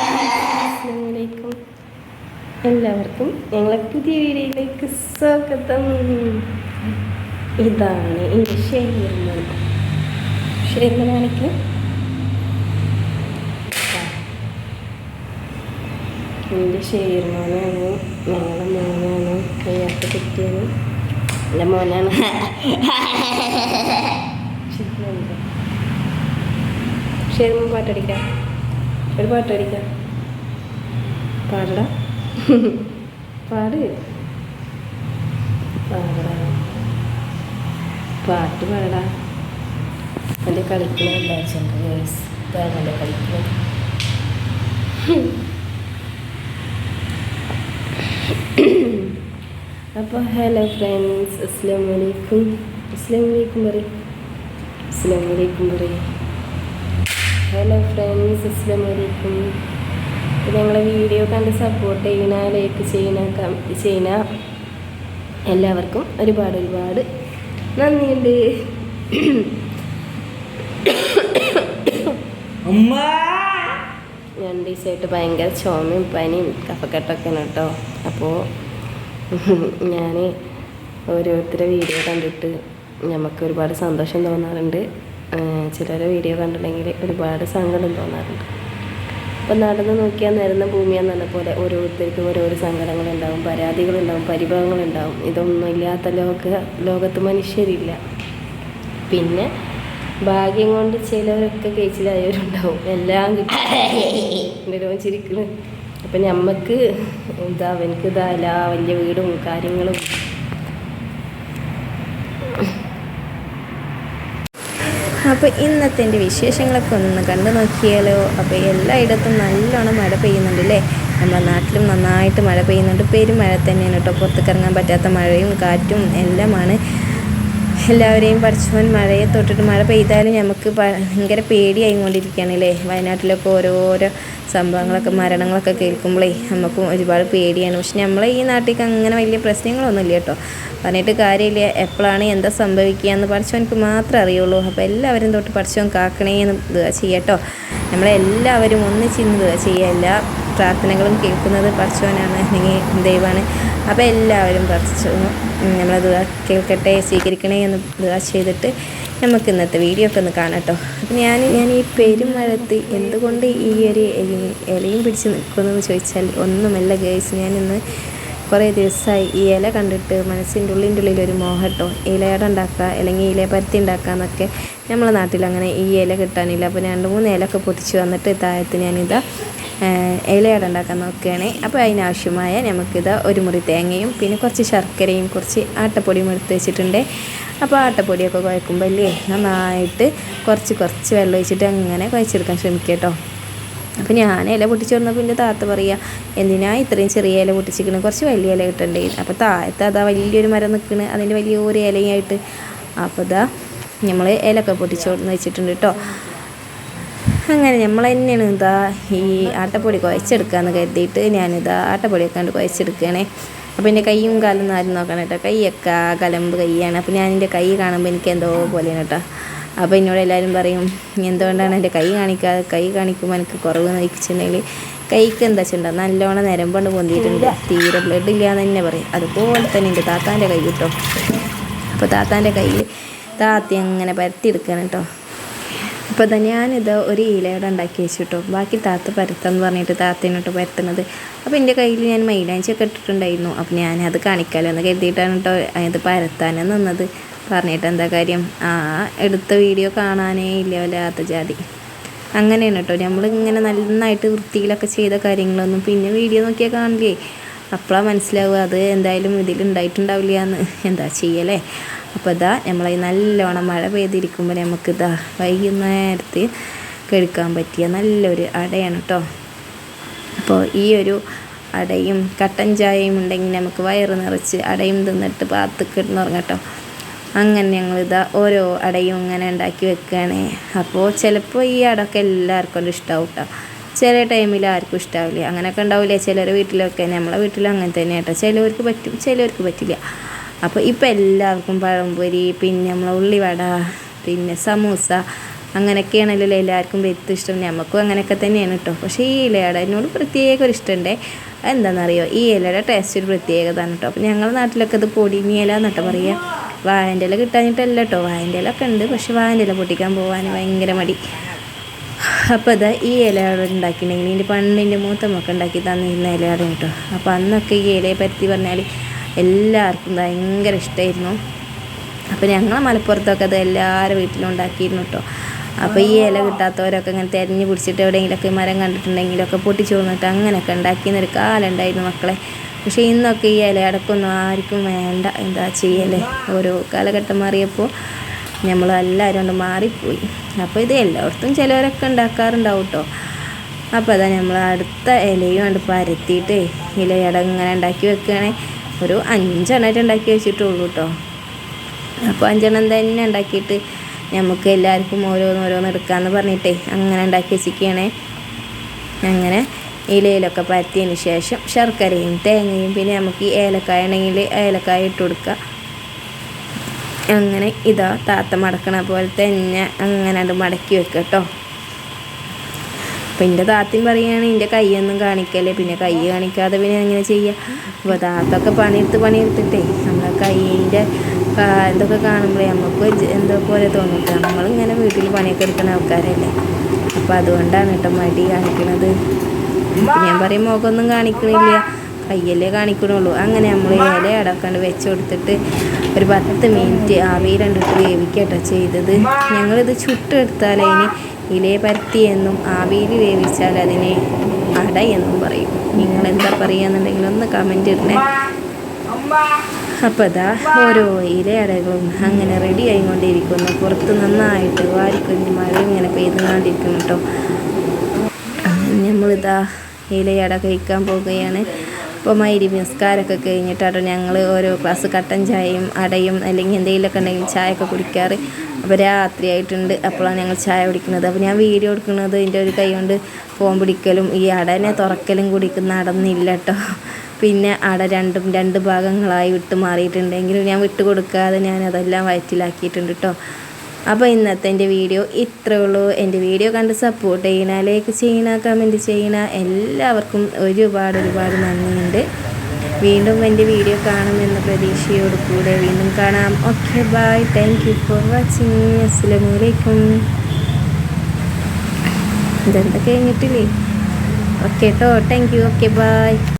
അസ്സലാമലൈക്കും എല്ലാവർക്കും ഞങ്ങളെ പുതിയ വീഡിയോയിലേക്ക് സ്വാഗതം. ഇതാണ് എന്റെ ഷെയർമൻ കാണിക്കും. എന്റെ ഷെയർമാനാണ് ഞങ്ങളെ മോനാണ് കയ്യാത്ത കുട്ടിയാണ്. എന്റെ മോനാണ്. ഷെയർമൻ പാട്ടടിക്കാം ഒരു പാട്ടടിക്കാം പാടടാ. പാട്. പാടടാ. പാട്ട് പാടടാ. എന്റെ കളിക്കുന്ന എല്ലാച്ചുണ്ട് ഗേൾസ് ഇതാണ് എന്റെ കളിക്കുന്നത്. അപ്പോൾ ഹലോ ഫ്രണ്ട്സ് അസ്സാം വലൈക്കും അസ്സാം വലൈക്കും പറയും. അസ്സാം വലൈക്കും പറയും. ഹലോ ഫ്രണ്ട്സ് അസ്സാം വലൈക്കും ഞങ്ങളെ വീഡിയോ കണ്ട് സപ്പോർട്ട് ചെയ്യണ ലൈക്ക് ചെയ്യുന്ന കമന്റ് ചെയ്യണ എല്ലാവർക്കും ഒരുപാട് ഒരുപാട് നന്ദിയുണ്ട്. രണ്ട് ദിവസമായിട്ട് ഭയങ്കര ചുമയും പനിയും കഫക്കെട്ടൊക്കെയാണ് കേട്ടോ. അപ്പോൾ ഞാൻ ഓരോരുത്തരെ വീഡിയോ കണ്ടിട്ട് നമുക്ക് ഒരുപാട് സന്തോഷം തോന്നാറുണ്ട്. ചിലരെ വീഡിയോ കണ്ടിട്ടുണ്ടെങ്കിൽ ഒരുപാട് സങ്കടം തോന്നാറുണ്ട്. അപ്പം നടന്ന് നോക്കിയാൽ നിരന്ന ഭൂമിയാന്ന് പറഞ്ഞ പോലെ ഓരോരുത്തർക്കും ഓരോരോ സങ്കടങ്ങളുണ്ടാവും പരാതികളുണ്ടാവും പരിഭവങ്ങളുണ്ടാവും. ഇതൊന്നും ഇല്ലാത്ത ലോക ലോകത്ത് മനുഷ്യരില്ല. പിന്നെ ഭാഗ്യം കൊണ്ട് ചിലവരൊക്കെ കേച്ചിലായവരുണ്ടാവും എല്ലാം കിട്ടും. ചിരിക്കുന്നു. അപ്പം ഞമ്മക്ക് എന്താ അവനക്ക് ഇതാ എല്ലാ വലിയ വീടും കാര്യങ്ങളും അപ്പോൾ ഇന്നത്തെ എന്റെ വിശേഷങ്ങളൊക്കെ ഒന്ന് കണ്ടു നോക്കിയാലോ? അപ്പോൾ എല്ലായിടത്തും നല്ലോണം മഴ പെയ്യുന്നുണ്ട് അല്ലേ നമ്മുടെ നാട്ടിലും നന്നായിട്ട് മഴ പെയ്യുന്നുണ്ട്. പെരുമഴ തന്നെയാണ് കേട്ടോ. പുറത്തേക്ക് ഇറങ്ങാൻ പറ്റാത്ത മഴയും കാറ്റും എല്ലാമാണ്. എല്ലാവരെയും പഠിച്ചവൻ മഴയെ തൊട്ടിട്ട് മഴ പെയ്താലും നമുക്ക് ഭയങ്കര പേടിയായി കൊണ്ടിരിക്കുകയാണ് അല്ലേ വയനാട്ടിലൊക്കെ ഓരോരോ സംഭവങ്ങളൊക്കെ മരണങ്ങളൊക്കെ കേൾക്കുമ്പോഴേ നമുക്കും ഒരുപാട് പേടിയാണ്. പക്ഷെ നമ്മളെ ഈ നാട്ടിലേക്ക് അങ്ങനെ വലിയ പ്രശ്നങ്ങളൊന്നും ഇല്ല കേട്ടോ. പറഞ്ഞിട്ട് കാര്യമില്ല. എപ്പോഴാണ് എന്താ സംഭവിക്കുക എന്ന് പഠിച്ചവനക്ക് മാത്രമേ അറിയുള്ളൂ. അപ്പോൾ എല്ലാവരും തൊട്ട് പഠിച്ചവൻ കാക്കണേ എന്ന് ചെയ്യട്ടോ നമ്മളെല്ലാവരും ഒന്നിച്ചിന്ന് ഇതുക ചെയ്യുക. എല്ലാ പ്രാർത്ഥനകളും കേൾക്കുന്നത് പഠിച്ചവനാണ് അല്ലെങ്കിൽ ദൈവമാണ്. അപ്പോൾ എല്ലാവരും പഠിച്ചു നമ്മളത് കേൾക്കട്ടെ സ്വീകരിക്കണേ എന്ന് ദുവാ ചെയ്തിട്ട് നമുക്ക് ഇന്നത്തെ വീഡിയോ ഒക്കെ ഒന്ന് കാണാം കേട്ടോ അപ്പം ഞാൻ ഞാൻ ഈ പെരുമഴത്ത് എന്തുകൊണ്ട് ഈ ഒരു ഇലയും പിടിച്ച് നിൽക്കുമെന്ന് ചോദിച്ചാൽ ഒന്നുമല്ല ഗേസ് ഞാനിന്ന് കുറേ ദിവസമായി ഈ ഇല കണ്ടിട്ട് മനസ്സിന്റെ ഉള്ളിന്റെ ഉള്ളിൽ ഒരു മോഹം കേട്ടോ ഇലയട ഉണ്ടാക്കുക അല്ലെങ്കിൽ ഇല പരത്തി ഉണ്ടാക്കുക എന്നൊക്കെ നമ്മളെ നാട്ടിൽ അങ്ങനെ ഈ ഇല കിട്ടാനില്ല. അപ്പോൾ രണ്ട് മൂന്ന് ഇലയൊക്കെ പൊട്ടിച്ച് വന്നിട്ട് താഴത്ത് ഞാനിതാ ഇലയട ഉണ്ടാക്കാൻ നോക്കുകയാണ്. അപ്പോൾ അതിനാവശ്യമായ നമുക്കിത് ഒരു മുറി തേങ്ങയും പിന്നെ കുറച്ച് ശർക്കരയും കുറച്ച് ആട്ടപ്പൊടിയും എടുത്ത് വെച്ചിട്ടുണ്ട്. അപ്പോൾ ആട്ടപ്പൊടിയൊക്കെ കുഴക്കുമ്പോൾ അല്ലേ നന്നായിട്ട് കുറച്ച് കുറച്ച് വെള്ളം ഒഴിച്ചിട്ട് അങ്ങനെ കുഴച്ചെടുക്കാൻ ശ്രമിക്കുക കേട്ടോ. അപ്പോൾ ഞാൻ ഇല പൊട്ടിച്ച് വന്നപ്പോൾ എന്റെ താത്ത പറയുക എന്തിനാ ഇത്രയും ചെറിയ ഇല പൊട്ടിച്ചിരിക്കണം? കുറച്ച് വലിയ ഇല കിട്ടണ്ടേ? അപ്പോൾ താഴത്ത് അതാ വലിയൊരു മരം നിൽക്കുന്നത് അതിന്റെ വലിയൊരു ഇലയായിട്ട്. അപ്പോൾ ഇതാ നമ്മൾ ഇലയൊക്കെ പൊട്ടിച്ചോന്ന് വെച്ചിട്ടുണ്ട് കേട്ടോ. അങ്ങനെ നമ്മൾ തന്നെയാണ് ഇതാ ഈ ആട്ടപ്പൊടി കുഴച്ചെടുക്കാമെന്ന് കരുതിയിട്ട് ഞാനിതാ ആട്ടപ്പൊടിയൊക്കെ കണ്ട് കുഴച്ചെടുക്കുകയാണേ അപ്പോൾ എന്റെ കൈയും കാലും ആരും നോക്കണം കേട്ടോ കൈയൊക്കെ കലമ്പ് കൈയാണ്. അപ്പോൾ ഞാൻ എന്റെ കൈ കാണുമ്പോൾ എനിക്ക് എന്തോ പോലെയാണ് കേട്ടോ അപ്പോൾ എന്നോട് എല്ലാവരും പറയും എന്തുകൊണ്ടാണ് എന്റെ കൈ കാണിക്കാതെ കൈ കാണിക്കുമ്പോൾ എനിക്ക് കുറവ് നയിച്ചിട്ടുണ്ടെങ്കിൽ കൈക്ക് എന്താ വെച്ചിട്ടുണ്ടോ നല്ലോണം നിരമ്പണ്ട് പൊന്തിയിട്ടുണ്ട്. തീരെ ബ്ലഡ് ഇല്ല എന്ന് തന്നെ പറയും. അതുപോലെ തന്നെ എന്റെ താത്താന്റെ കൈ കിട്ടും അപ്പോൾ താത്താന്റെ കയ്യിൽ താത്തി അങ്ങനെ പരത്തിയെടുക്കണം കേട്ടോ അപ്പോൾ തന്നെ ഞാനിത് ഒരു ഇലയുടെ ഉണ്ടാക്കി വെച്ചു കേട്ടോ ബാക്കി താത്ത പരത്താന്ന് പറഞ്ഞിട്ട് താത്തേനോട്ട് പരത്തുന്നത് അപ്പോൾ എന്റെ കയ്യിൽ ഞാൻ മൈലാഞ്ചിയൊക്കെ ഇട്ടിട്ടുണ്ടായിരുന്നു. അപ്പോൾ ഞാനത് കാണിക്കാമല്ലോ എന്ന് കരുതിയിട്ടാണ് കേട്ടോ അത് പരത്താനും നിന്നത്. പറഞ്ഞിട്ട് എന്താ കാര്യം? ആ എടുത്ത വീഡിയോ കാണാനേ ഇല്ല വല്ലാത്ത ജാതി. അങ്ങനെയാണ് കേട്ടോ നമ്മളിങ്ങനെ നന്നായിട്ട് വൃത്തിയിലൊക്കെ ചെയ്ത കാര്യങ്ങളൊന്നും പിന്നെ വീഡിയോ നോക്കിയാൽ കാണില്ലേ? അപ്പോഴാണ് മനസ്സിലാവുക അത് എന്തായാലും ഇതിലുണ്ടായിട്ടുണ്ടാവില്ല എന്ന്. എന്താ ചെയ്യലേ? അപ്പോൾ ഇതാ നമ്മളെ നല്ലോണം മഴ പെയ്തിരിക്കുമ്പോൾ നമുക്കിതാ വൈകുന്നേരത്ത് കഴിക്കാൻ പറ്റിയ നല്ലൊരു അടയാണ് കേട്ടോ അപ്പോൾ ഈ ഒരു അടയും കട്ടൻ ചായയും ഉണ്ടെങ്കിൽ നമുക്ക് വയറ് നിറച്ച് അടയും തിന്നിട്ട് പാത്ത് കിടന്നുറങ്ങട്ടോ അങ്ങനെ ഞങ്ങളിതാ ഓരോ അടയും ഇങ്ങനെ ഉണ്ടാക്കി വെക്കുകയാണ് അപ്പോൾ ചിലപ്പോൾ ഈ അടയൊക്കെ എല്ലാവർക്കും ഇഷ്ടമാവും കേട്ടോ ചില ടൈമിൽ ആർക്കും ഇഷ്ടാവില്ല. അങ്ങനെയൊക്കെ ഉണ്ടാവില്ല ചിലർ വീട്ടിലൊക്കെ. നമ്മളെ വീട്ടിലും അങ്ങനെ തന്നെ കേട്ടോ ചിലവർക്ക് പറ്റും ചിലവർക്ക് പറ്റില്ല. അപ്പോൾ ഇപ്പം എല്ലാവർക്കും പഴംപൊരി പിന്നെ നമ്മളെ ഉള്ളിവട പിന്നെ സമൂസ അങ്ങനെയൊക്കെയാണല്ലോ എല്ലാവർക്കും വെത്ത് ഇഷ്ടം. നമുക്കും അങ്ങനെയൊക്കെ തന്നെയാണ് കേട്ടോ പക്ഷേ ഈ ഇലയുടെ എന്നോട് പ്രത്യേക ഒരു ഇഷ്ടമുണ്ട് എന്താണെന്നറിയോ ഈ ഇലയുടെ ടേസ്റ്റ് ഒരു പ്രത്യേകതയാണ് കേട്ടോ അപ്പോൾ ഞങ്ങളുടെ നാട്ടിലൊക്കെ ഇത് പൊടിഞ്ഞ ഇല എന്നിട്ട് പറയുക വാഴന്റെ ഇല കിട്ടാഞ്ഞിട്ടല്ല കേട്ടോ വാഴന്റെ ഇല ഒക്കെ ഉണ്ട്. പക്ഷേ വാഴന്റെ ഇല പൊട്ടിക്കാൻ പോകാൻ ഭയങ്കര മടി. അപ്പോൾ അതാ ഈ ഇലയോടെ ഉണ്ടാക്കിയിട്ടുണ്ടെങ്കിൽ എന്റെ പണ്ടിന്റെ മൂത്തമൊക്കെ ഉണ്ടാക്കി തന്നിരുന്ന ഇലയാണ് കേട്ടോ അപ്പോൾ അന്നൊക്കെ ഈ ഇലയെ പറ്റി പറഞ്ഞാൽ എല്ലാവർക്കും ഭയങ്കര ഇഷ്ടമായിരുന്നു അപ്പോൾ ഞങ്ങൾ മലപ്പുറത്തൊക്കെ അത് എല്ലാവരും വീട്ടിലും ഉണ്ടാക്കിയിരുന്നു കേട്ടോ അപ്പോൾ ഈ ഇല കിട്ടാത്തവരൊക്കെ ഇങ്ങനെ തിരഞ്ഞു പിടിച്ചിട്ട് എവിടെയെങ്കിലുമൊക്കെ മരം കണ്ടിട്ടുണ്ടെങ്കിലൊക്കെ പൊട്ടിച്ചു കൊണ്ടിട്ട് അങ്ങനെയൊക്കെ ഉണ്ടാക്കിയെന്നൊരു കാലുണ്ടായിരുന്നു മക്കളെ. പക്ഷേ ഇന്നൊക്കെ ഈ ഇല അടക്കൊന്നും ആർക്കും വേണ്ട. എന്താ ചെയ്യല്ലേ ഓരോ കാലഘട്ടം മാറിയപ്പോൾ നമ്മൾ എല്ലാവരും കൊണ്ട് മാറിപ്പോയി. അപ്പോൾ ഇത് എല്ലായിടത്തും ചിലവരൊക്കെ ഉണ്ടാക്കാറുണ്ടാവും കേട്ടോ അപ്പോൾ അതാ നമ്മൾ അടുത്ത ഇലയും കണ്ട് പരത്തിയിട്ട് ഇലയടങ്ങനെ ഉണ്ടാക്കി വെക്കുകയാണെങ്കിൽ ഒരു അഞ്ചെണ്ണമായിട്ട് ഉണ്ടാക്കി വെച്ചിട്ടുള്ളൂ കേട്ടോ അപ്പോൾ അഞ്ചെണ്ണം തന്നെ ഉണ്ടാക്കിയിട്ട് നമുക്ക് എല്ലാവർക്കും ഓരോന്ന് ഓരോന്ന് എടുക്കാമെന്ന് പറഞ്ഞിട്ടേ അങ്ങനെ ഉണ്ടാക്കി വെച്ചിരിക്കുകയാണേ അങ്ങനെ ഇലയിലൊക്കെ പരത്തിയതിന് ശേഷം ശർക്കരയും തേങ്ങയും പിന്നെ നമുക്ക് ഈ ഏലക്കായ ഉണ്ടെങ്കിൽ ഏലക്കായ ഇട്ട് കൊടുക്കുക അങ്ങനെ ഇതാ താത്ത മടക്കണ പോലെ തന്നെ അങ്ങനെ അത് മടക്കി വെക്കുക കേട്ടോ അപ്പം എന്റെ താത്തയും പറയുകയാണ് എന്റെ കൈയൊന്നും കാണിക്കല്ലേ പിന്നെ കൈ കാണിക്കാതെ പിന്നെ എങ്ങനെ ചെയ്യുക അപ്പോൾ താത്തൊക്കെ പണിയെടുത്ത് പണിയെടുത്തിട്ടേ നമ്മളെ കൈയിന്റെ ഇതൊക്കെ കാണുമ്പോഴേ നമുക്ക് എന്തോ പോലെ തോന്നും കേട്ടോ നമ്മളിങ്ങനെ വീട്ടിൽ പണിയൊക്കെ എടുക്കുന്ന ആൾക്കാരല്ലേ. അപ്പോൾ അതുകൊണ്ടാണ് കേട്ടോ മടി കാണിക്കണത്. ഞാൻ പറയും മുഖമൊന്നും കാണിക്കണില്ല. കയ്യല്ലേ കാണിക്കണുള്ളൂ. അങ്ങനെ നമ്മൾ ഇല അടക്കാണ്ട് വെച്ച് കൊടുത്തിട്ട് ഒരു പത്ത് മിനിറ്റ് ആവിയിൽ രണ്ടിട്ട് വേവിക്കട്ടോ ചെയ്തത്. ഞങ്ങളിത് ചുട്ടെടുത്താൽ അതിന് ഇലയെ പരത്തി എന്നും ആവിയിൽ വേവിച്ചാൽ അതിനെ അട എന്നും പറയും. നിങ്ങൾ എന്താ പറയുകയെന്നുണ്ടെങ്കിൽ ഒന്ന് കമന്റ് ഇടണേ. അപ്പോൾ അതാ ഓരോ ഇലയടകളും അങ്ങനെ റെഡി ആയിക്കൊണ്ടിരിക്കുന്നു. പുറത്ത് നന്നായിട്ട് വാരിക്കൊണ്ട് മഴ ഇങ്ങനെ പെയ്തുകൊണ്ടിരിക്കുന്നു കേട്ടോ. നമ്മളിതാ ഇലയട കഴിക്കാൻ പോവുകയാണ്. ഇപ്പോൾ മൈരി നിസ്കാരമൊക്കെ കഴിഞ്ഞിട്ടാണ് ഞങ്ങൾ ഓരോ ക്ലാസ് കട്ടൻ ചായയും അടയും അല്ലെങ്കിൽ എന്തെങ്കിലുമൊക്കെ ഉണ്ടെങ്കിൽ ചായയൊക്കെ കുടിക്കാറ്. അപ്പോൾ രാത്രി ആയിട്ടുണ്ട്. അപ്പോഴാണ് ഞങ്ങൾ ചായ കുടിക്കുന്നത്. അപ്പോൾ ഞാൻ വീഡിയോ എടുക്കുന്നത് എന്റെ ഒരു കൈ കൊണ്ട് ഫോൺ പിടിക്കലും ഈ അടനെ തുറക്കലും കുടിക്കുന്ന അടന്നില്ല കേട്ടോ. പിന്നെ അട രണ്ടും രണ്ട് ഭാഗങ്ങളായി വിട്ട് മാറിയിട്ടുണ്ടെങ്കിലും ഞാൻ വിട്ട് കൊടുക്കാതെ ഞാൻ വയറ്റിലാക്കിയിട്ടുണ്ട് കേട്ടോ. അപ്പോൾ ഇന്നത്തെ എന്റെ വീഡിയോ ഇത്രേ ഉള്ളൂ. എന്റെ വീഡിയോ കണ്ട് സപ്പോർട്ട് ചെയ്യണ ലൈക്ക് ചെയ്യണ കമന്റ് ചെയ്യണ എല്ലാവർക്കും ഒരുപാട് ഒരുപാട് നന്ദിയുണ്ട്. വീണ്ടും എന്റെ വീഡിയോ കാണുമെന്ന പ്രതീക്ഷയോട് കൂടെ വീണ്ടും കാണാം. Okay bye thank you for watching അസ്സലാമലൈക്കും ഇതെന്താ കഴിഞ്ഞിട്ടില്ലേ? ഓക്കെ കേട്ടോ താങ്ക് യു ഓക്കെ ബൈ